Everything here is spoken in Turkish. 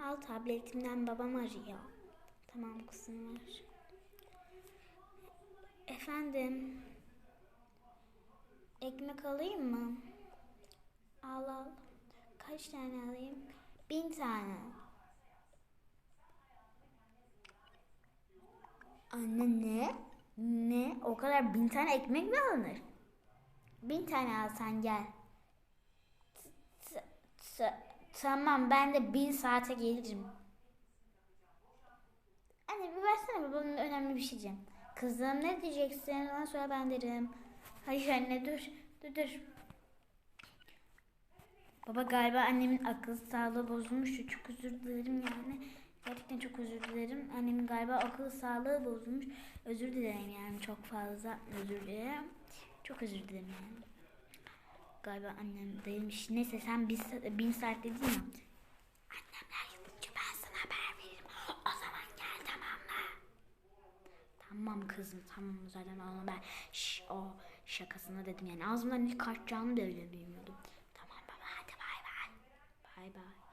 al tabletimden babam arıyor. Tamam kızım var. Efendim. Ekmek alayım mı? Al al. Kaç tane alayım? Bin tane. Anne ne? Ne? O kadar bin tane ekmek mi alınır? Bin tane alsan gel. T- t- Tamam ben de bin saate gelirim. Anne bir versene babamın önemli bir şey diyeceğim. Kızım ne diyeceksin? Ondan sonra ben derim. Hayır anne dur. Dur dur. Baba galiba annemin akıl sağlığı bozulmuş. Çok özür dilerim yani. Gerçekten çok özür dilerim. Annemin galiba akıl sağlığı bozulmuş. Özür dilerim yani çok fazla özür dilerim. Çok özür dilerim yani. Galiba annem değilmiş. Neyse sen bin, bin saat dedin ya. Annemler yapınca ben sana haber veririm. O zaman gel tamam mı? Tamam kızım tamam zaten onu ben şş, o şakasına dedim yani ağzımdan ne kaçacağını öyle bilmiyordum. Tamam baba hadi bay bay. Bay bay.